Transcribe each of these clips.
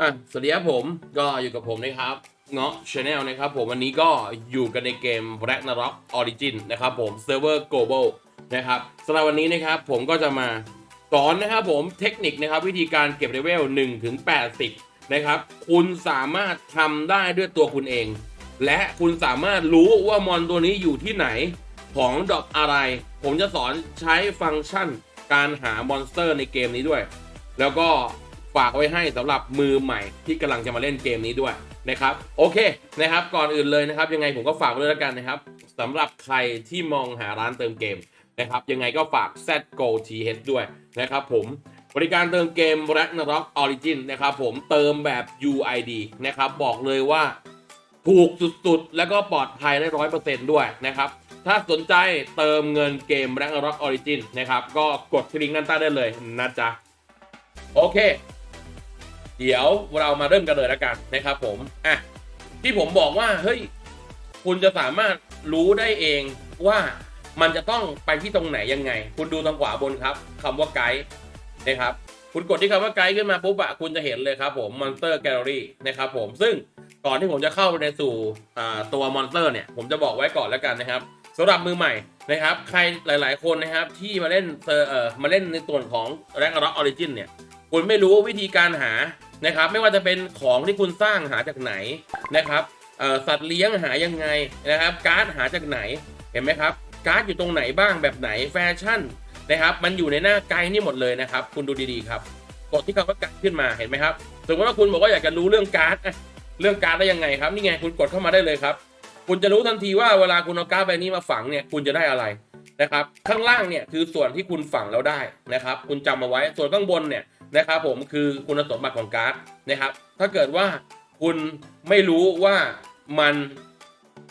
อะสวัสดีครับผมก็อยู่กับผมนะครับเงาะชาแนลนะครับผมวันนี้ก็อยู่กันในเกม Ragnarok Origin นะครับผมเซิร์ฟเวอร์ global นะครับสำหรับวันนี้นะครับผมก็จะมาสอนนะครับผมเทคนิคนะครับวิธีการเก็บเลเวล1ถึง80 นะครับ คุณสามารถทำได้ด้วยตัวคุณเอง และคุณสามารถรู้ว่ามอนตัวนี้อยู่ที่ไหนของดอกอะไร ผมจะสอนใช้ฟังก์ชันการหามอนสเตอร์ในเกมนี้ด้วย แล้วก็ ฝากไว้ให้สำหรับมือใหม่ที่กำลังจะมาเล่นเกมนี้ด้วยนะครับโอเคนะครับ ก่อนอื่นเลยนะครับ ยังไงผมก็ฝากไว้ด้วยแล้วกันนะครับสำหรับใครที่มองหาร้านเติมเกมนะครับยังไงก็ฝาก ZGO TH ด้วยนะครับผมบริการเติมเกม Ragnarok Origin นะครับผมเติมแบบ UID นะครับบอกเลยว่าถูกสุดๆ แล้วก็ปลอดภัยได้ร้อยเปอร์เซ็นต์ด้วยนะครับ ถ้าสนใจเติมเงินเกม Ragnarok Origin นะครับ ก็กดที่ลิงก์ด้านใต้ได้เลยนะจ๊ะ โอเค เดี๋ยวเรามาเริ่มกันเลยแล้วกันนะครับผมอะที่ผมบอกว่าเฮ้ยคุณจะสามารถรู้ได้เองว่ามันจะต้องไปที่ตรงไหนยังไง คุณดูทางขวาบนครับคำว่าไกด์นะครับ คุณกดที่คำว่าไกด์ขึ้นมาปุ๊บอะคุณจะเห็นเลยครับผม Monster Gallery นะครับผมซึ่งก่อนที่ผมจะเข้าในสู่ตัว Monster เนี่ย ผมจะบอกไว้ก่อนแล้วกันนะครับสำหรับมือใหม่นะครับ ใครหลาย ๆ คนนะครับที่มาเล่นเซอร์เออมาเล่นในส่วนของ Ragnarok Origin เนี่ย คุณไม่รู้วิธีการหา นะครับ ไม่ว่าจะเป็นของที่คุณสร้างหาจากไหนนะครับสัตว์เลี้ยงหายังไงนะครับ การ์ดหาจากไหนเห็นไหมครับ การ์ดอยู่ตรงไหนบ้างแบบไหนแฟชั่นนะครับ มันอยู่ในหน้าไกด์นี่หมดเลยนะครับ คุณดูดีๆครับ กดที่คำว่าการ์ดขึ้นมาเห็นไหมครับสมมติว่าคุณบอกว่าอยากจะรู้เรื่องการ์ดเรื่องการ์ดได้ยังไงครับนี่ไงคุณกดเข้ามาได้เลยครับ คุณจะรู้ทันทีว่าเวลาคุณเอาการ์ดใบนี้มาฝังเนี่ยคุณจะได้อะไรนะครับ ข้างล่างเนี่ยคือส่วนที่คุณฝังแล้วได้นะครับ คุณจำเอาไว้ส่วนข้างบนเนี่ย นะครับผมคือคุณสมบัติของการ์ดนะครับ ถ้าเกิดว่าคุณไม่รู้ว่ามัน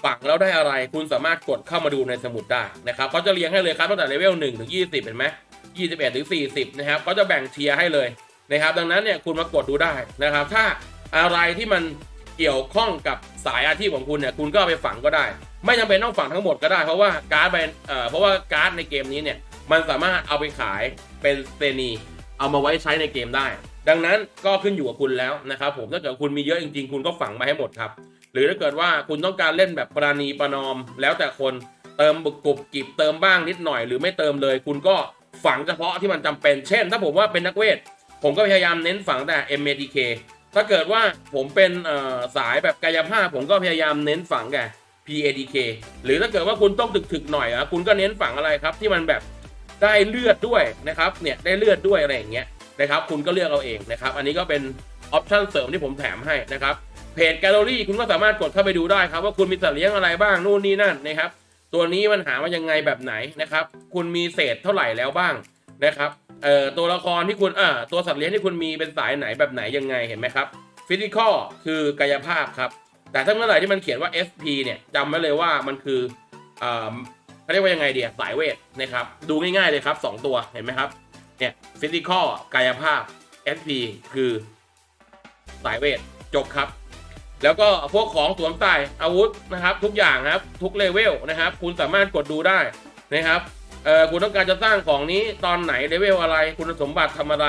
ฝังแล้วได้อะไร คุณสามารถกดเข้ามาดูในสมุดได้นะครับเขาจะเรียงให้เลยครับตั้งแต่เลเวล1ถึง 20 เห็นไหม21ถึง40 นะครับเขาจะแบ่งเทียร์ให้เลยนะครับ ดังนั้นเนี่ยคุณมากดดูได้นะครับ ถ้าอะไรที่มันเกี่ยวข้องกับสายอาชีพของคุณเนี่ยคุณก็เอาไปฝังก็ได้ ไม่จำเป็นต้องฝังทั้งหมดก็ได้ เพราะว่าการ์ดเอ่อเพราะว่าการ์ดในเกมนี้เนี่ยมันสามารถเอาไปขายเป็นเซนี เอามาไว้ใช้ในเกมได้ ดังนั้นก็ขึ้นอยู่กับคุณแล้วนะครับผมถ้าเกิดคุณมีเยอะจริงๆ คุณก็ฝังมาให้หมดครับ หรือถ้าเกิดว่าคุณต้องการเล่นแบบปราณีประนอม แล้วแต่คนเติมบุกกรุบกิบเติมบ้างนิดหน่อย หรือไม่เติมเลย คุณก็ฝังเฉพาะที่มันจำเป็น เช่น ถ้าผมว่าเป็นนักเวท ผมก็พยายามเน้นฝังแต่ MATK ถ้าเกิดว่าผมเป็นสายแบบกายภาพ ผมก็พยายามเน้นฝังแก่ PADK หรือถ้าเกิดว่าคุณต้องถึกๆหน่อยอะคุณก็เน้นฝังอะไรครับที่มันแบบ ได้เลือดด้วยนะครับเนี่ยได้เลือดด้วยอะไรอย่างเงี้ยนะครับคุณก็เลือกเอาเองนะครับอันนี้ก็เป็นออปชั่นเสริมที่ผมแถมให้นะครับเพจแกลเลอรี่คุณก็สามารถกดเข้าไปดูได้ครับว่าคุณมีสัตว์เลี้ยงอะไรบ้างนู่นนี่นั่นนะครับตัวนี้มันหามายังไงแบบไหนนะครับคุณมีเศษเท่าไหร่แล้วบ้างนะครับเอ่อตัวละครที่คุณเอ่อตัวสัตว์เลี้ยงที่คุณมีเป็นสายไหนแบบไหนยังไงเห็นไหมครับฟิสิกอลคือกายภาพครับแต่ถ้าเมื่อไหร่ที่มันเขียนว่า SP เนี่ยจำไว้เลยว่ามันคือ เขาเรียกว่ายังไงเดียสายเวทนะครับ ดูง่ายๆเลยครับ 2 ตัวเห็นไหมครับ เนี่ยฟิสิกอลกายภาพ SP คือสายเวทจบครับ แล้วก็พวกของสวมใส่อาวุธนะครับ ทุกอย่างครับ ทุกเลเวลนะครับ คุณสามารถกดดูได้นะครับเอ่อคุณต้องการจะสร้างของนี้ตอนไหนเลเวลอะไร คุณสมบัติทำอะไร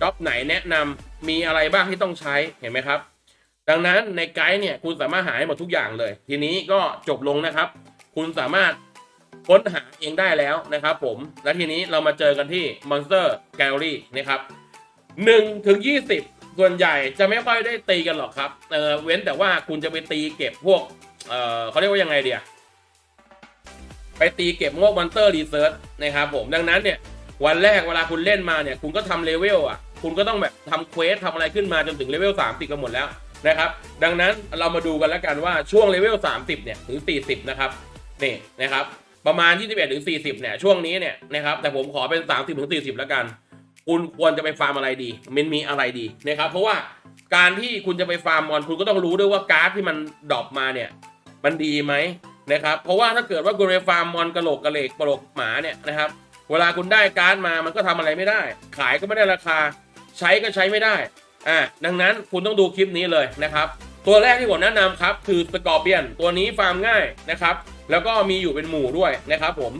จ็อบไหนแนะนำมีอะไรบ้างที่ต้องใช้เห็นไหมครับ ดังนั้นในไกด์เนี่ยคุณสามารถหาให้หมดทุกอย่างเลย ทีนี้ก็จบลงนะครับ คุณสามารถ ค้นหาเองได้แล้วนะครับผม และทีนี้เรามาเจอกันที่ Monster Gallery นะครับ1ถึง20 ส่วนใหญ่จะไม่ค่อยได้ตีกันหรอกครับ เออเว้นแต่ว่าคุณจะไปตีเก็บพวก เออเขาเรียกว่ายังไงเดียไปตีเก็บพวก Monster Research นะครับผม ดังนั้นเนี่ย วันแรกเวลาคุณเล่นมาเนี่ย คุณก็ทำเลเวลอะ คุณก็ต้องแบบทำเควสทำอะไรขึ้นมาจนถึงเลเวล30กันหมดแล้วนะครับ ดังนั้นเรามาดูกันแล้วกันว่าช่วงเลเวล30เนี่ยถึง40นะครับนี่นะครับ ประมาณ 21ถึง40 เนี่ย ช่วงนี้เนี่ยนะครับ แต่ผมขอเป็น 30ถึง40 แล้วกัน คุณควรจะไปฟาร์มอะไรดี มันมีอะไรดีนะครับ เพราะว่าการที่คุณจะไปฟาร์มมอนคุณก็ต้องรู้ด้วยว่าการ์ดที่มันดรอปมาเนี่ย มันดีไหมนะครับ เพราะว่าถ้าเกิดว่าคุณไปฟาร์มมอนกระโหลกกระเหลกกระโหลกหมาเนี่ยนะครับ เวลาคุณได้การ์ดมา มันก็ทำอะไรไม่ได้ ขายก็ไม่ได้ราคา ใช้ก็ใช้ไม่ได้ อ่า ดังนั้นคุณต้องดูคลิปนี้เลยนะครับ ตัวแรกที่ผมแนะนำครับ คือสกอร์เปียน ตัวนี้ฟาร์มง่ายนะครับ แล้วก็มีอยู่เป็นหมู่ด้วยนะครับผม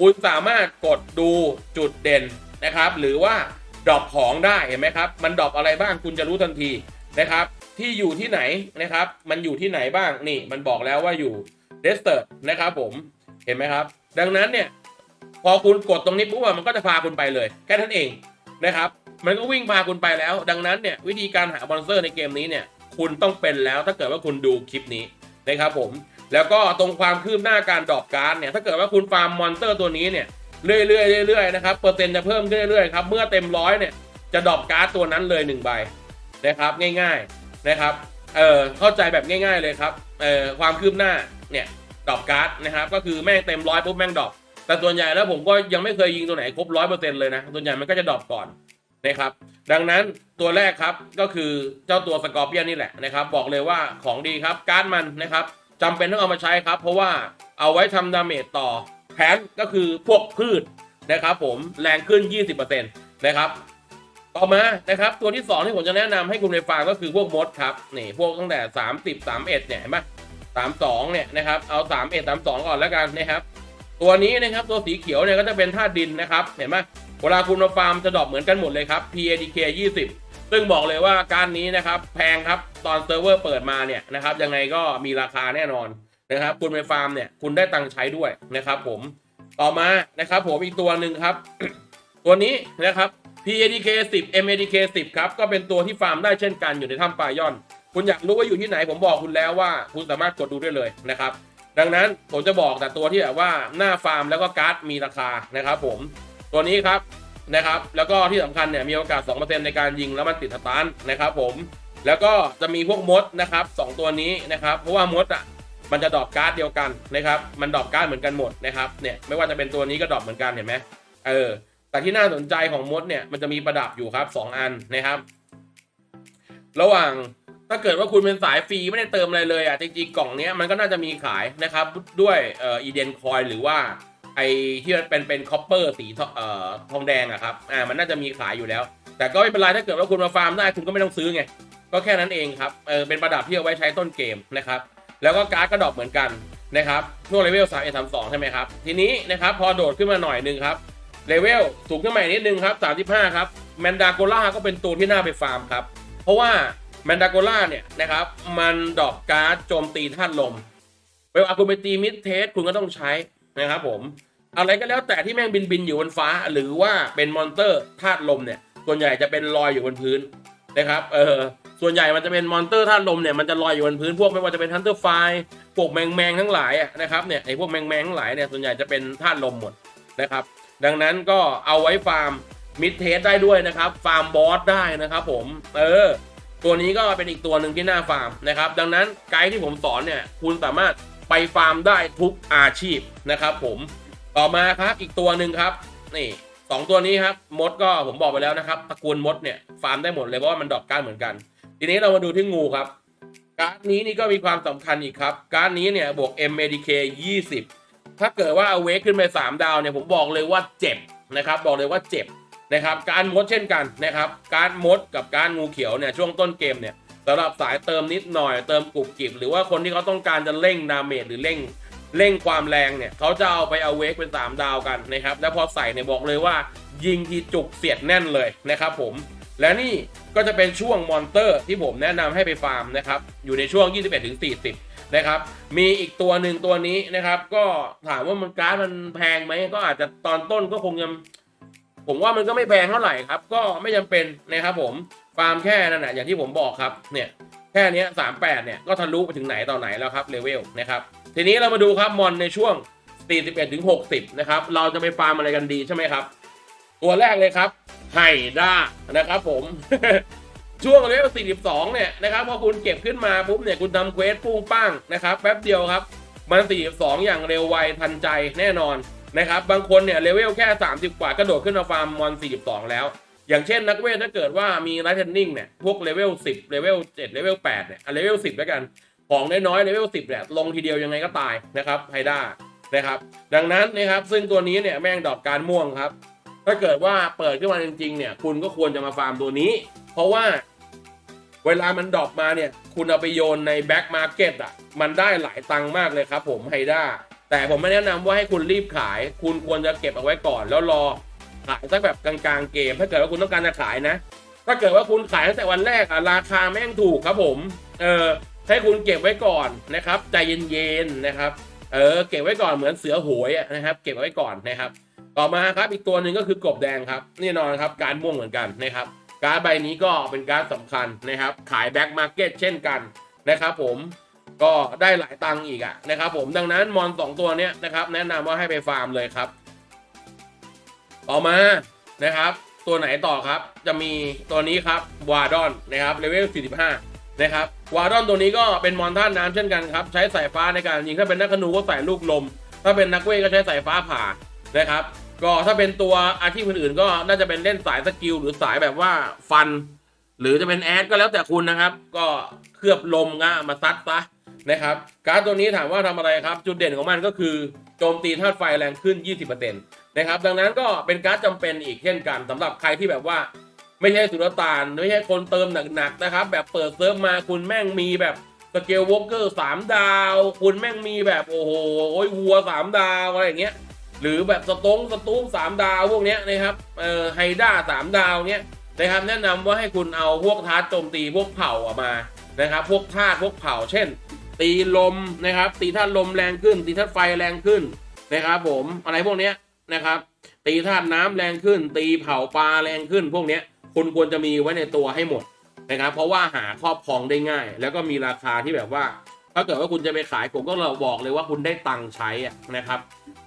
คุณสามารถกดดูจุดเด่นนะครับ หรือว่าดรอปของได้เห็นไหมครับ มันดรอปอะไรบ้างคุณจะรู้ทันทีนะครับ ที่อยู่ที่ไหนนะครับ มันอยู่ที่ไหนบ้างนี่ มันบอกแล้วว่าอยู่เดสเตอร์นะครับผมเห็นไหมครับ ดังนั้นเนี่ย พอคุณกดตรงนี้ปุ๊บอะมันก็จะพาคุณไปเลยแค่นั้นเองนะครับ มันก็วิ่งพาคุณไปแล้ว ดังนั้นเนี่ยวิธีการหามอนเตอร์ในเกมนี้เนี่ย คุณต้องเป็นแล้วถ้าเกิดว่าคุณดูคลิปนี้นะครับผม แล้วก็ตรงความคืบหน้าการดรอปการ์ดเนี่ยถ้าเกิดว่าคุณฟาร์มมอนสเตอร์ตัวนี้เนี่ยเรื่อยๆเรื่อยๆนะครับเปอร์เซ็นต์จะเพิ่มขึ้นเรื่อยๆครับเมื่อเต็มร้อยเนี่ยจะดรอปการ์ดตัวนั้นเลยหนึ่งใบนะครับง่ายๆนะครับเออเข้าใจแบบง่าย ๆเลยครับเออความคืบหน้าเนี่ยดรอปการ์ดนะครับก็คือแม่งเต็มร้อยปุ๊บแม่งดรอปแต่ส่วนใหญ่แล้วผมก็ยังไม่เคยยิงตัวไหนครบร้อยเปอร์เซ็นต์เลยนะส่วนใหญ่มันก็จะดรอปก่อนนะครับดังนั้นตัวแรกครับก็คือเจ้าตัวสกอร์เปียนนี่แหละนะครับบอกเลยว่าของดีครับการ์ดมันนะครับ จำเป็นต้องเอามาใช้ครับ เพราะว่าเอาไว้ทำดาเมจต่อแพนก็คือพวกพืชนะครับผมแรงขึ้น 20%นะครับ ต่อมานะครับตัวที่ 2 ที่ผมจะแนะนำให้คุณไปฟังก็คือพวกมดครับนี่พวกตั้งแต่ 30 31เนี่ยเห็นไหม32เนี่ยนะครับเอา 31 32 ก่อนแล้วกันนะครับตัวนี้นะครับตัวสีเขียวเนี่ยก็จะเป็นธาตุดินนะครับเห็นไหมเวลาคุณมาฟาร์มจะดรอปเหมือนกันหมดเลยครับ PADK 20 ซึ่งบอกเลยว่าการนี้นะครับแพงครับตอนเซิร์ฟเวอร์เปิดมาเนี่ยนะครับยังไงก็มีราคาแน่นอนนะครับ คุณไปฟาร์มเนี่ยคุณได้ตังค์ใช้ด้วยนะครับ ผมต่อมานะครับผมอีกตัวหนึ่งครับ ตัวนี้นะครับ PADK 10 MADK 10ครับก็เป็นตัวที่ฟาร์มได้เช่นกันอยู่ในถ้ำปลายอน คุณอยากรู้ว่าอยู่ที่ไหนผมบอกคุณแล้วว่า คุณสามารถกดดูได้เลยนะครับ ดังนั้นผมจะบอกแต่ตัวที่แบบว่าหน้าฟาร์มแล้วก็การ์ดมีราคานะครับ ผมตัวนี้ครับ นะครับ แล้วก็ที่สำคัญเนี่ยมีโอกาส 2%ในการยิงแล้วมันติดสตาร์ทนะครับผม แล้วก็จะมีพวกมดนะครับสองตัวนี้นะครับ เพราะว่ามดอะมันจะดรอปการ์ดเดียวกันนะครับ มันดรอปการ์ดเหมือนกันหมดนะครับ เนี่ยไม่ว่าจะเป็นตัวนี้ก็ดรอปเหมือนกันเห็นไหมเออ แต่ที่น่าสนใจของมดเนี่ยมันจะมีประดับอยู่ครับ 2 อันนะครับ ระหว่างถ้าเกิดว่าคุณเป็นสายฟรีไม่ได้เติมอะไรเลยอะจริงๆกล่องเนี้ยมันก็น่าจะมีขายนะครับด้วยเอ่ออีเดนคอยหรือว่า ไอที่มันเป็นเป็นคอปเปอร์สีทองเอ่อทองแดงอะครับอ่ามันน่าจะมีขายอยู่แล้ว แต่ก็ไม่เป็นไรถ้าเกิดว่าคุณมาฟาร์มได้คุณก็ไม่ต้องซื้อไงก็แค่นั้นเองครับเออเป็นประดับที่เอาไว้ใช้ต้นเกมนะครับแล้วก็การ์ดกระดอกเหมือนกันนะครับช่วงเลเวล3 1 3 2ใช่ไหมครับทีนี้นะครับพอโดดขึ้นมาหน่อยนึงครับเลเวลสูงขึ้นมาอีกนิดนึงครับ35ครับแมนดาโกล่าก็เป็นตัวที่น่าไปฟาร์มครับเพราะว่าแมนดาโกล่าเนี่ยนะครับมันดอกการ์ดโจมตีธาตุลมเวลาคุณไปตีมิดเทสคุณก็ต้องใช้ นะครับผมอะไรก็แล้วแต่ที่แม่งบินบินอยู่บนฟ้า หรือว่าเป็นมอนเตอร์ธาตุลมเนี่ย ส่วนใหญ่จะเป็นลอยอยู่บนพื้นนะครับเออส่วนใหญ่มันจะเป็นมอนเตอร์ธาตุลมเนี่ยมันจะลอยอยู่บนพื้นพวกไม่ว่าจะเป็นฮันเตอร์ไฟพวกแมงแมงทั้งหลายนะครับเนี่ยไอพวกแมงแมงทั้งหลายเนี่ยส่วนใหญ่จะเป็นธาตุลมหมดนะครับ ดังนั้นก็เอาไว้ฟาร์มมิดเทสได้ด้วยนะครับฟาร์มบอสได้นะครับผมเออตัวนี้ก็เป็นอีกตัวหนึ่งที่น่าฟาร์มนะครับดังนั้นไกด์ที่ผมสอนเนี่ยคุณสามารถ ไปฟาร์มได้ทุกอาชีพนะครับผมต่อมาครับอีกตัวหนึ่งครับนี่สองตัวนี้ครับมดก็ผมบอกไปแล้วนะครับตระกูลมดเนี่ยฟาร์มได้หมดเลยเพราะว่ามันดอกการเหมือนกัน ทีนี้เรามาดูที่งูครับ การ์ดนี้นี่ก็มีความสำคัญอีกครับ การ์ดนี้เนี่ยบวก MADK 20 ถ้าเกิดว่าเอาเวกขึ้นไป 3 ดาวเนี่ยผมบอกเลยว่าเจ็บนะครับบอกเลยว่าเจ็บนะครับการมดเช่นกันนะครับการมดกับการงูเขียวเนี่ยช่วงต้นเกมเนี่ย สำหรับสายเติมนิดหน่อยเติมกรุบกริบหรือว่าคนที่เขาต้องการจะเร่งดาเมจหรือเร่งเร่งความแรงเนี่ยเขาจะเอาไปเอาเวกเป็น 3 ดาวกันนะครับ แล้วพอใส่เนี่ยบอกเลยว่า ยิงทีจุกเสียดแน่นเลยนะครับผมและนี่ก็จะเป็นช่วงมอนเตอร์ที่ผมแนะนำให้ไปฟาร์มนะครับ อยู่ในช่วง 21-40 นะครับ มีอีกตัวหนึ่งตัวนี้นะครับ ก็ถามว่ามันการ์ดมันแพงไหมก็อาจจะตอนต้นก็คงยังผมว่ามันก็ไม่แพงเท่าไหร่ครับ ก็ไม่จำเป็นนะครับผม ฟาร์มแค่นั่นแหะอย่างที่ผมบอกครับเนี่ยแค่นี้ย38เนี่ยก็ทะลุไปถึงไหนต่อไหนแล้วครับเลเวลนะครับทีนี้เรามาดูครับมอนในช่วง 41-60 นะครับ เราจะไปฟาร์มอะไรกันดีใช่ไหมครับ ตัวแรกเลยครับไฮด้านะครับผม ช่วงเลเวล42 เนี่ยนะครับพอคุณเก็บขึ้นมาปุ๊บเนี่ยคุณทำเควสปุ้งปั้งนะครับแป๊บเดียวครับ มัน 42 อย่างเร็วไวทันใจแน่นอนนะครับ บางคนเนี่ยเลเวลแค่ 30 กว่า กระโดดขึ้นมาฟาร์มมอน 42 แล้ว อย่างเช่นนักเวทถ้าเกิดว่ามีไลท์เทนนิ่งเนี่ยพวกเลเวล10เลเวล7เลเวล8เนี่ยเลเวล10แล้วกัน ของน้อยๆเลเวล10เนี่ยลงทีเดียวยังไงก็ตายนะครับไฮด้านะครับดังนั้นนะครับซึ่งตัวนี้เนี่ยแม่งดอกการม่วงครับ ถ้าเกิดว่าเปิดขึ้นมาจริงๆเนี่ยคุณก็ควรจะมาฟาร์มตัวนี้ เพราะว่าเวลามันดอปมาเนี่ยคุณเอาไปโยนในแบ็กมาร์เก็ตอะมันได้หลายตังค์มากเลยครับผมไฮด้าแต่ผมไม่แนะนำว่าให้คุณรีบขาย คุณควรจะเก็บเอาไว้ก่อนแล้วรอ ขายสักแบบกลางๆเกม ถ้าเกิดว่าคุณต้องการจะขายนะ ถ้าเกิดว่าคุณขายตั้งแต่วันแรกอะราคาแม่งถูกครับผม เออให้คุณเก็บไว้ก่อนนะครับ ใจเย็นๆนะครับ เออ เก็บไว้ก่อนเหมือนเสือโหยนะครับ เก็บไว้ก่อนนะครับ ต่อมาครับอีกตัวหนึ่งก็คือกบแดงครับแน่นอนครับการม่วงเหมือนกันนะครับ การใบนี้ก็เป็นการดสำคัญนะครับ ขายแบ็กมาร์เก็ตเช่นกันนะครับผมก็ได้หลายตังค์อีกอะนะครับผมดังนั้นมอนสองตัวเนี้ยนะครับแนะนำว่าให้ไปฟาร์มเลยครับ ต่อมานะครับ ตัวไหนต่อครับ จะมีตัวนี้ครับวาดอนนะครับเลเวล 45 นะครับวาดอนตัวนี้ก็เป็นมอนท่าน้ำเช่นกันครับ ใช้สายฟ้าในการยิงถ้าเป็นนักธนูก็ใส่ลูกลม ถ้าเป็นนักเวทก็ใช้สายฟ้าผ่านะครับ ก็ถ้าเป็นตัวอาชีพอื่นๆก็น่าจะเป็นเล่นสายสกิลหรือสายแบบว่าฟัน หรือจะเป็นแอดก็แล้วแต่คุณนะครับ ก็เคลือบลมงะมาซัดซะนะครับการ์ดตัวนี้ถามว่าทำอะไรครับ จุดเด่นของมันก็คือโจมตีธาตุไฟแรงขึ้น 20%น นะครับ ดังนั้นก็เป็นการ์ดจำเป็นอีกเช่นกันสำหรับใครที่แบบว่า ไม่ใช่สุลต่านไม่ใช่คนเติมหนักๆนะครับ แบบเปิดเซิร์ฟมาคุณแม่งมีแบบสเกลวอล์กเกอร์สามดาว คุณแม่งมีแบบโอ้โหไอ้วัวสามดาวอะไรอย่างเงี้ยหรือแบบสตงสตูมสามดาวพวกเนี้ยนะครับเอ่อไฮด้าสามดาวเนี้ยนะครับแนะนำว่าให้คุณเอาพวกทาร์โจมตีพวกเผ่าออกมานะครับ พวกธาตุพวกเผ่า เช่น ตีลมนะครับ ตีธาตุลมแรงขึ้น ตีธาตุไฟแรงขึ้นนะครับผมอะไรพวกเนี้ย นะครับ ตีธาตุน้ำแรงขึ้น ตีเผาปลาแรงขึ้น พวกเนี้ยคุณควรจะมีไว้ในตัวให้หมดนะครับ เพราะว่าหาครอบครองได้ง่าย แล้วก็มีราคาที่แบบว่า ถ้าเกิดว่าคุณจะไปขายผมก็เราบอกเลยว่าคุณได้ตังค์ใช้นะครับ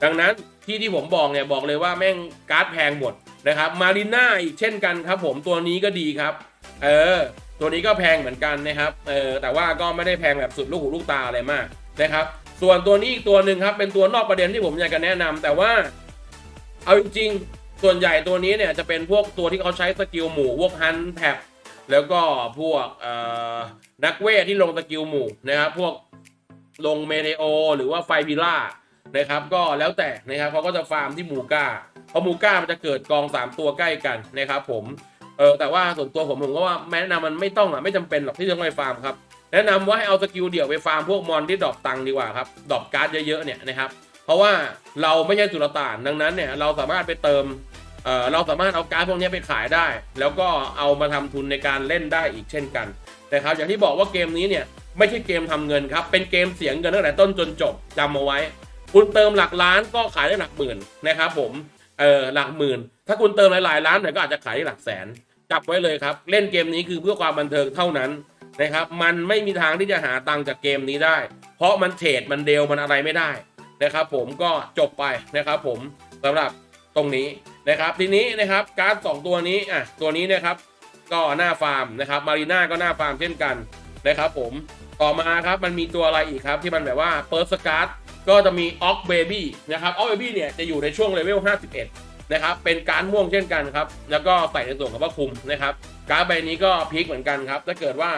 ดังนั้นที่ที่ผมบอกเนี่ยบอกเลยว่าแม่งการ์ดแพงหมดนะครับมารีน่าอีกเช่นกันครับ ผมตัวนี้ก็ดีครับ เออ ตัวนี้ก็แพงเหมือนกันนะครับ เออแต่ว่าก็ไม่ได้แพงแบบสุดลูกหูลูกตาอะไรมากนะครับ ส่วนตัวนี้อีกตัวหนึ่งครับเป็นตัวนอกประเด็นที่ผมอยากจะแนะนำแต่ว่า เอาจริงๆส่วนใหญ่ตัวนี้เนี่ยจะเป็นพวกตัวที่เขาใช้สกิลหมู่พวกฮันแท็บแล้วก็พวกนักเวทที่ลงสกิลหมู่นะครับพวกลงเมเทโอ หรือว่าไฟพิล่านะครับ ก็แล้วแต่นะครับเขาก็จะฟาร์มที่มูก้าเพราะมูก้ามันจะเกิดกอง 3 ตัวใกล้กันนะครับ ผมเออแต่ว่าส่วนตัวผมผมก็ว่าแนะนำมันไม่ต้องอะไม่จำเป็นหรอกที่จะต้องไปฟาร์มครับแนะนำว่าให้เอาสกิลเดี่ยวไปฟาร์มพวกมอนที่ดรอปตังดีกว่าครับดรอปการ์ดเยอะๆเนี่ยนะครับ เพราะว่าเราไม่ใช่สุลต่านดังนั้นเนี่ยเราสามารถไปเติมเเราสามารถเอาการ์ดพวกนี้ไปขายได้ แล้วก็เอามาทำทุนในการเล่นได้อีกเช่นกันนะครับอย่างที่บอกว่าเกมนี้เนี่ยไม่ใช่เกมทำเงินครับ เป็นเกมเสียงเงินตั้งแต่ต้นจนจบจำเอาไว้ คุณเติมหลักล้านก็ขายได้หลักหมื่นนะครับผมเออหลักหมื่น ถ้าคุณเติมหลายๆล้านหน่อยก็อาจจะขายได้หลักแสนจับไว้เลยครับ เล่นเกมนี้คือเพื่อความบันเทิงเท่านั้นนะครับ มันไม่มีทางที่จะหาตังค์จากเกมนี้ได้ เพราะมันเทรดมันเดลมันอะไรไม่ได้ นะครับผมก็จบไปนะครับผมสำหรับตรงนี้นะครับทีนี้นะครับการ์ดสองตัวนี้อะตัวนี้นะครับก็หน้าฟาร์มนะครับมารีน่าก็หน้าฟาร์มเช่นกันนะครับผมต่อมาครับมันมีตัวอะไรอีกครับที่มันแบบว่าเปิร์สการ์ดก็จะมีออกเบบี้นะครับออกเบบี้เนี่ยจะอยู่ในช่วงเลเวล 51 นะครับ เป็นการม่วงเช่นกันครับ แล้วก็ใส่ในส่วนของพระคุมนะครับ การ์ดใบนี้ก็พลิกเหมือนกันครับ ถ้าเกิดว่า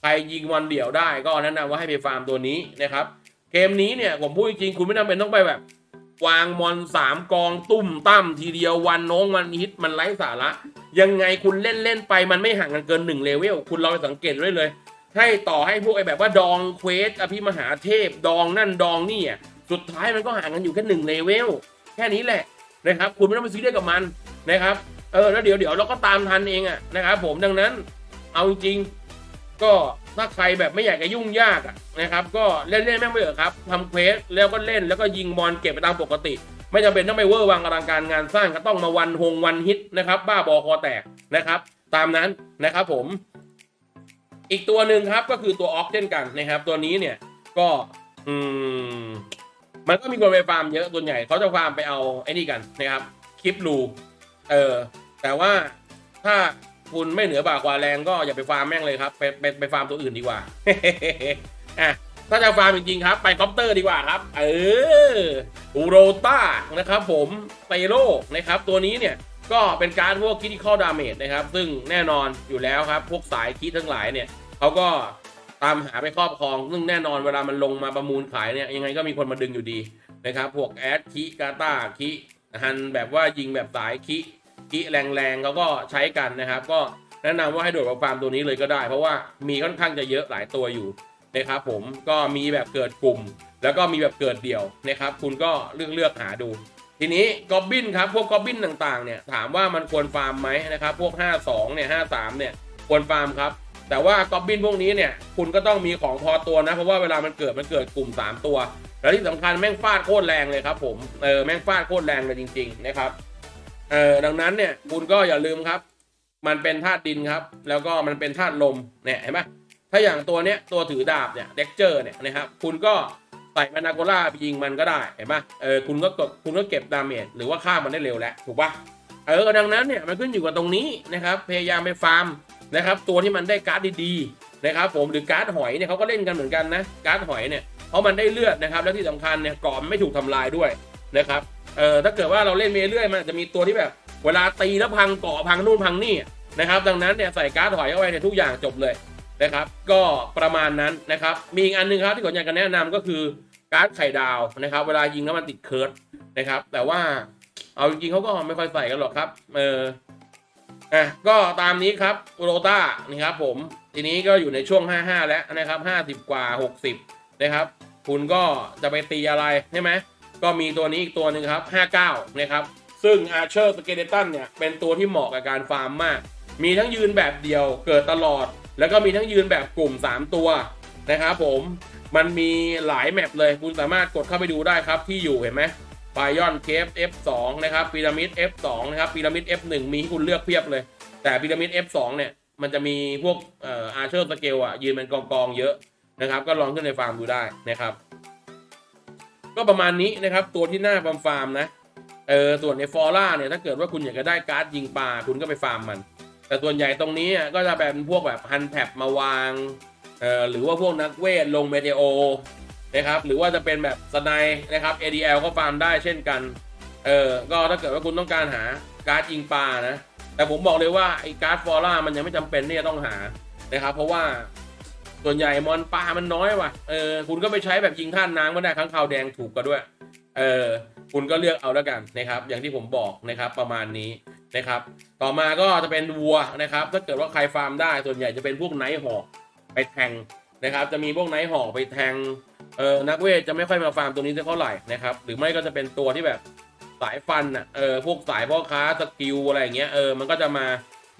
ใครยิงวันเดี่ยวได้ก็แนะนำว่าให้ไปฟาร์มตัวนี้นะครับ เกมนี้เนี่ยผมพูดจริงคุณไม่จำเป็นต้องไปแบบ วางมอนสามกองตุ้มตั้มทีเดียววันน้องวันฮิตมันไร้สาระ ยังไงคุณเล่นเล่นไปมันไม่ห่างกันเกินหนึ่งเลเวลคุณลองไปสังเกตไว้เลย ให้ต่อให้พวกไอ้แบบว่าดองเควสอภิมหาเทพดองนั่นดองนี่อะสุดท้ายมันก็ห่างกันอยู่แค่หนึ่งเลเวลแค่นี้แหละนะครับ คุณไม่ต้องไปซีเรียสกับมันนะครับเออแล้วเดี๋ยวเดี๋ยวเราก็ตามทันเองอะนะครับผมดังนั้นเอาจริง ก็ถ้าใครแบบไม่อยากจะยุ่งยากนะครับ ก็เล่นเล่นแม่งไปเถอะครับทำเควสแล้วก็เล่นแล้วก็ยิงบอลเก็บไปตามปกติ ไม่จำเป็นต้องไปเวอร์วังอลังการงานสร้างก็ต้องมาวันฮงวันฮิตนะครับ บ้าบอคอแตกนะครับ ตามนั้นนะครับผม อีกตัวหนึ่งครับก็คือตัวออกเช่นกันนะครับ ตัวนี้เนี่ยก็อืมมันก็มีคนไปฟาร์มเยอะตัวใหญ่เขาจะฟาร์มไปเอาไอ้นี่กันนะครับคลิปรูเออแต่ว่าถ้า คุณไม่เหนือบ่ากว่าแรงก็อย่าไปฟาร์มแม่งเลยครับไปไปไปฟาร์มตัวอื่นดีกว่าอะถ้าจะฟาร์มจริงๆครับ ไปคอปเตอร์ดีกว่าครับ เอออูโรต้านะครับผมเปโลนะครับ ตัวนี้เนี่ยก็เป็นการพวกคิ t ค c ลดาเมจนะครับ ซึ่งแน่นอนอยู่แล้วครับ พวกสายคิดทั้งหลายเนี่ยเขาก็ตามหาไปครอบครอง ซึ่งแน่นอนเวลามันลงมาประมูลขายเนี่ยยังไงก็มีคนมาดึงอยู่ดีนะครับ พวกแอดคิกาตาคิฮันแบบว่ายิงแบบสายคิ คิแรงๆเขาก็ใช้กันนะครับ ก็แนะนำว่าให้โดดมาฟาร์มตัวนี้เลยก็ได้ เพราะว่ามีค่อนข้างจะเยอะหลายตัวอยู่นะครับผมก็มีแบบเกิดกลุ่ม แล้วก็มีแบบเกิดเดี่ยวนะครับ คุณก็เลือกเลือกหาดู ทีนี้กอบบินครับพวกกอบบินต่างๆเนี่ยถามว่ามันควรฟาร์มไหมนะครับ พวก 52เนี่ย53เนี่ยควรฟาร์มครับแต่ว่ากอบบินพวกนี้เนี่ยคุณก็ต้องมีของพอตัวนะ เพราะว่าเวลามันเกิดมันเกิดกลุ่ม 3 ตัว แล้วที่สำคัญแม่งฟาดโคตรแรงเลยครับผมเออแม่งฟาดโคตรแรงเลยจริง ๆ นะครับ เออดังนั้นเนี่ยคุณก็อย่าลืมครับ มันเป็นธาตุดินครับ แล้วก็มันเป็นธาตุลมเนี่ยเห็นไหมถ้าอย่างตัวเนี้ยตัวถือดาบเนี่ยเด็กเจอร์เนี่ยนะครับคุณก็ใส่มานาโกล่าไปยิงมันก็ได้เห็นปะเออคุณก็กดคุณก็เก็บดาเมจหรือว่าฆ่ามันได้เร็วแล้วถูกปะเออดังนั้นเนี่ยมันขึ้นอยู่กับตรงนี้นะครับพยายามไปฟาร์มนะครับตัวที่มันได้การ์ดดีๆนะครับผมหรือการ์ดหอยเนี่ยเขาก็เล่นกันเหมือนกันนะการ์ดหอยเนี่ยเพราะมันได้เลือดนะครับ แล้วที่สำคัญเนี่ยกรอบมันไม่ถูกทำลายด้วยนะครับ เออถ้าเกิดว่าเราเล่นเมเรื่อยมันอาจจะมีตัวที่แบบ เวลาตีแล้วพังเกาะพังนู่นพังนี่นะครับ ดังนั้นเนี่ยใส่การ์ดหอยเข้าไปในยทุกอย่างจบเลยนะครับ ก็ประมาณนั้นนะครับ มีอีกอันหนึงครับที่ผมอยากจะแนะนำก็คือการ์ดไข่ดาวนะครับ เวลายิงแล้วมันติดเคิร์ดนะครับ แต่ว่าเอาจริงๆเขาก็ไม่ค่อยใส่กันหรอกครับ เอออะก็ตามนี้ครับโรต้านะครับผมทีนี้ก็อยู่ในช่วง 55 แล้วนะครับ 50 กว่า 60 นะครับ คุณก็จะไปตีอะไรใช่ไหม ก็มีตัวนี้อีกตัวหนึ่งครับ 59 นะครับ ซึ่ง Archer Skeleton เนี่ย เป็นตัวที่เหมาะกับการฟาร์มมาก มีทั้งยืนแบบเดียวเกิดตลอด แล้วก็มีทั้งยืนแบบกลุ่ม 3 ตัวนะครับผม มันมีหลายแมปเลย คุณสามารถกดเข้าไปดูได้ครับที่อยู่เห็นไหมปายอนเคฟ F2 นะครับพีระมิด F2 นะครับพีระมิด F1 มีให้คุณเลือกเพียบเลย แต่พีระมิด F2 เนี่ยมันจะมีพวกอ่อ Archer Scale อะยืนเป็นกองกองๆเยอะนะครับ ก็ลองขึ้นในฟาร์มดูได้นะครับ ก็ประมาณนี้นะครับ ตัวที่หน้าฟาร์มฟาร์มนะเออส่วนในฟอร่าเนี่ยถ้าเกิดว่าคุณอยากจะได้การ์ดยิงปลาคุณก็ไปฟาร์มมัน แต่ส่วนใหญ่ตรงนี้อะก็จะเป็นพวกแบบฮันแท็บมาวางเอ่อหรือว่าพวกนักเวทลงเมเทโอนะครับหรือว่าจะเป็นแบบสไนนะครับ ADL ก็ฟาร์มได้เช่นกันเออก็ถ้าเกิดว่าคุณต้องการหาการ์ดยิงปลานะแต่ผมบอกเลยว่าไอ้การ์ดฟอร่ามันยังไม่จำเป็นที่จะต้องหานะครับ เพราะว่า ส่วนใหญ่มอนปลามันน้อยว่ะ เออ คุณก็ไปใช้แบบยิงท่านน้ำก็ได้ค้างคาวแดงถูกก็ด้วย เออ คุณก็เลือกเอาแล้วกันนะครับ อย่างที่ผมบอกนะครับประมาณนี้นะครับ ต่อมาก็จะเป็นวัวนะครับ ถ้าเกิดว่าใครฟาร์มได้ ส่วนใหญ่จะเป็นพวกไนท์หอกไปแทงนะครับ จะมีพวกไนท์หอกไปแทง เออ นักเวทจะไม่ค่อยมาฟาร์มตัวนี้เท่าไหร่นะครับ หรือไม่ก็จะเป็นตัวที่แบบสายฟันอะ เออ พวกสายพ่อค้าสกิลอะไรอย่างเงี้ย เออ มันก็จะมา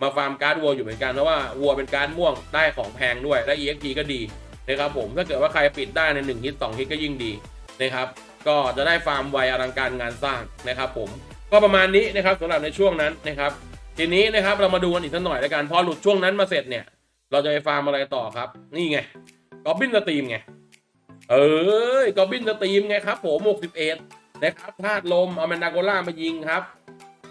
มาฟาร์มการ์ดวัวอยู่เหมือนกันเพราะว่าวัวเป็นการ์ดม่วงได้ของแพงด้วยและ EXP ก็ดีนะครับผมถ้าเกิดว่าใครปิดได้ใน1ฮิต2ฮิตก็ยิ่งดีนะครับก็จะได้ฟาร์มไวอลังการงานสร้างนะครับผมก็ประมาณนี้นะครับสำหรับในช่วงนั้นนะครับทีนี้นะครับเรามาดูกันอีกสักหน่อยแล้วกันพอหลุดช่วงนั้นมาเสร็จเนี่ย เราจะไปฟาร์มอะไรต่อครับ นี่ไงกอบบินสตรีมไงเอ้ยกอบบินสตรีมไงครับผม61นะครับธาตุลมเอาแมนดาโกล่ามายิงครับ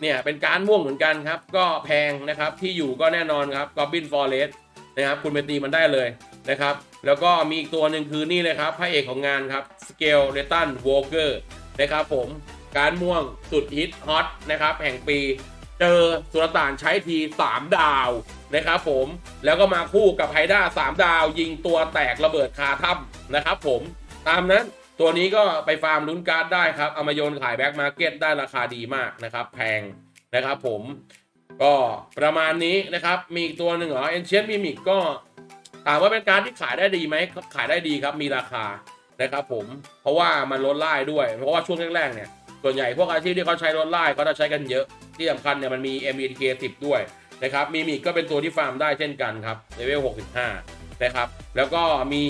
เนี่ยเป็นการม่วงเหมือนกันครับ ก็แพงนะครับที่อยู่ก็แน่นอนครับกอบบินฟอเรสนะครับคุณไปตีมันได้เลยนะครับ แล้วก็มีอีกตัวหนึ่งคือนี่เลยครับพระเอกของงานครับสเกลเลตันวอลเกอร์นะครับผมการม่วงสุดฮิตฮอตนะครับแห่งปี เจอสุลต่านใช้ที 3 ดาวนะครับผมแล้วก็มาคู่กับไฮด้า3 ดาว ยิงตัวแตกระเบิดคาถ้ำนะครับผมตามนั้น ตัวนี้ก็ไปฟาร์มลุ้นการ์ดได้ครับ เอามาโยนขายแบ็กมาร์เก็ตได้ราคาดีมากนะครับ แพงนะครับผมก็ประมาณนี้นะครับ มีอีกตัวหนึ่งเหรอเอนเชียนมิมิกก็ถามว่าเป็นการดที่ขายได้ดีไหมขายได้ดีครับมีราคานะครับผมเพราะว่ามันลดไล่ด้วย เพราะว่าช่วงแรกๆเนี่ยส่วนใหญ่พวกอาชีพที่เขาใช้ลดไล่ก็จะใช้กันเยอะที่สำคัญเนี่ยมันมี MBK 10 ด้วยนะครับมีมิกก็เป็นตัวที่ฟาร์มได้เช่นกันครับเลเวล65นะครับแล้วก็มี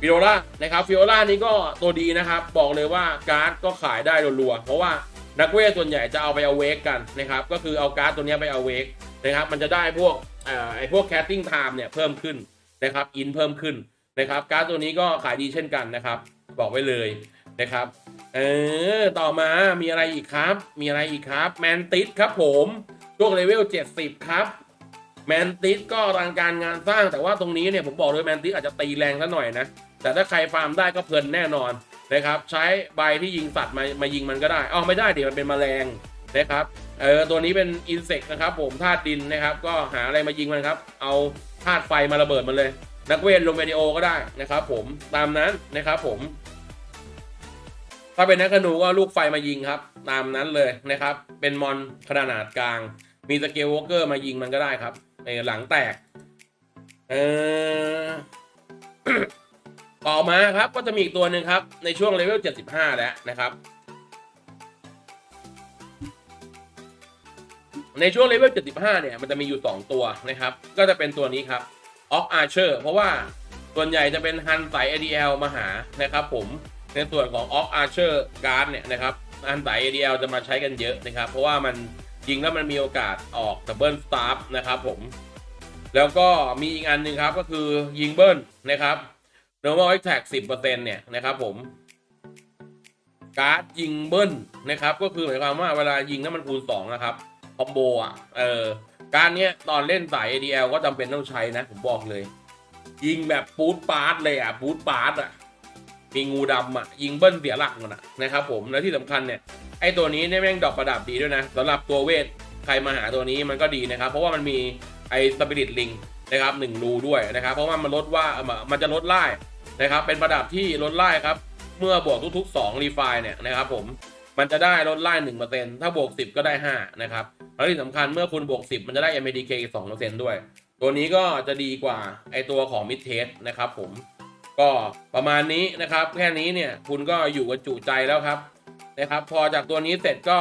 ฟิโอล่านะครับฟิโอล่านี้ก็ตัวดีนะครับ บอกเลยว่าการ์ดก็ขายได้รัวๆเพราะว่านักเวทส่วนใหญ่จะเอาไปเอาเวกกันนะครับก็คือเอาการ์ดตัวนี้ไปเอาเวกนะครับมันจะได้พวกเอ่อไอพวกแคสติ้งไทม์เนี่ยเพิ่มขึ้นนะครับอินเพิ่มขึ้นนะครับการ์ดตัวนี้ก็ขายดีเช่นกันนะครับ บอกไว้เลยนะครับเออต่อมามีอะไรอีกครับ มีอะไรอีกครับแมนติสครับผมช่วงเลเวล70 ครับแมนติสก็รังการงานสร้างแต่ว่าตรงนี้เนี่ยผมบอกเลยแมนติสอาจจะตีแรงซะหน่อยนะ แต่ถ้าใครฟาร์มได้ก็เพลินแน่นอนนะครับ ใช้ใบที่ยิงสัตว์มามายิงมันก็ได้อ๋อไม่ได้เดี๋ยวมันเป็นแมลงนะครับเออตัวนี้เป็นอินเสกนะครับ ผมธาตุดินนะครับ ก็หาอะไรมายิงมันครับ เอาธาตุไฟมาระเบิดมันเลย นักเวทลงวิดีโอก็ได้นะครับ ผมตามนั้นนะครับ ผม ถ้าเป็นนักธนูก็ลูกไฟมายิงครับ ตามนั้นเลยนะครับ เป็นมอนขนาดกลาง มีสเกลวอลเกอร์มายิงมันก็ได้ครับในหลังแตก เออ ต่อมาครับก็จะมีอีกตัวหนึ่งครับ ในช่วงเลเวล 75 แล้วนะครับ ในช่วงเลเวล 75 เนี่ย มันจะมีอยู่ 2 ตัวนะครับ ก็จะเป็นตัวนี้ครับ Off Archer เพราะว่าส่วนใหญ่จะเป็นฮันสาย ADL มาหานะครับผมในส่วนของ Off Archer Guard เนี่ยนะครับฮันสาย ADL จะมาใช้กันเยอะนะครับ เพราะว่ามันยิงแล้วมันมีโอกาสออก Double Staff นะครับผมแล้วก็มีอีกอันหนึ่งครับก็คือยิงเบิ้ลนะครับ normal attack 10%เนี่ยนะครับผม การ์ดยิงเบิ้ลนะครับ ก็คือหมายความว่าเวลายิงแล้วมันคูณ2นะครับ คอมโบอะ เออ การเนี้ยตอนเล่นสาย ADL ก็จำเป็นต้องใช้นะ ผมบอกเลย ยิงแบบปูดปาร์ตเลยอะปูดปาร์ตอะ มีงูดำอะ ยิงเบิ้ลเสียหลักมันอะนะครับผม และที่สำคัญเนี่ย ไอตัวนี้เนี่ยแม่งดอกประดับดีด้วยนะสำหรับตัวเวทใครมาหาตัวนี้มันก็ดีนะครับ เพราะว่ามันมีไอสปิริตลิงนะครับหนึ่งรูด้วยนะครับ เพราะว่ามันลดว่ามันจะลดไล่ นะครับเป็นประดับที่ลดไล่ครับ เมื่อบวกทุกๆ 2 รีไฟเนี่ยนะครับผมมันจะได้ลดไล่หนึ่งเปอร์เซ็นถ้าบวก10ก็ได้5นะครับแล้วที่สำคัญเมื่อคุณบวก10มันจะได้ MADK อีก2เปอร์เซ็นด้วย ตัวนี้ก็จะดีกว่าไอตัวของ Mid t e s t นะครับ ผมก็ประมาณนี้นะครับ แค่นี้เนี่ยคุณก็อยู่กับจุใจแล้วครับนะครับ พอจากตัวนี้เสร็จก็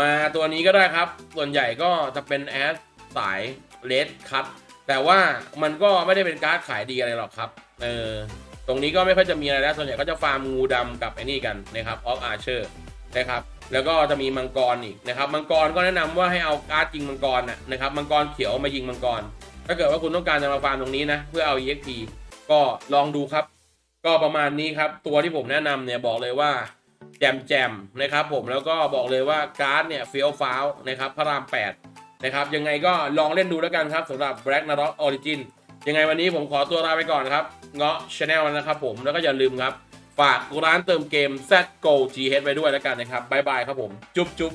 มาตัวนี้ก็ได้ครับ ส่วนใหญ่ก็จะเป็นแอสสายเลดคัต แต่ว่ามันก็ไม่ได้เป็นการ์ดขายดีอะไรหรอกครับ เออ ตรงนี้ก็ไม่ค่อยจะมีอะไรแล้ว ส่วนใหญ่ก็จะฟาร์มงูดำกับไอ้นี่กันนะครับออฟอาร์เชอร์นะครับ แล้วก็จะมีมังกรอีกนะครับ มังกรก็แนะนำว่าให้เอาการ์ดยิงมังกรนะนะครับ มังกรเขียวมายิงมังกร ถ้าเกิดว่าคุณต้องการจะมาฟาร์มตรงนี้นะ เพื่อเอา EXP ก็ลองดูครับ ก็ประมาณนี้ครับ ตัวที่ผมแนะนำเนี่ยบอกเลยว่าแจมแจมนะครับผม แล้วก็บอกเลยว่าการ์ดเนี่ยเฟี้ยวฟ้าวนะครับ พระราม 8 นะครับยังไงก็ลองเล่นดูแล้วกันครับสำหรับ Black n a r o k Origin ยังไงวันนี้ผมขอตัวลาไปก่อนครับ เงาะชาแนลนะครับผมแล้วก็อย่าลืมครับ ฝากร้านเติมเกม Z Go GH ไว้ด้วยแล้วกันนะครับบายบายครับผม จุ๊บจุ๊บ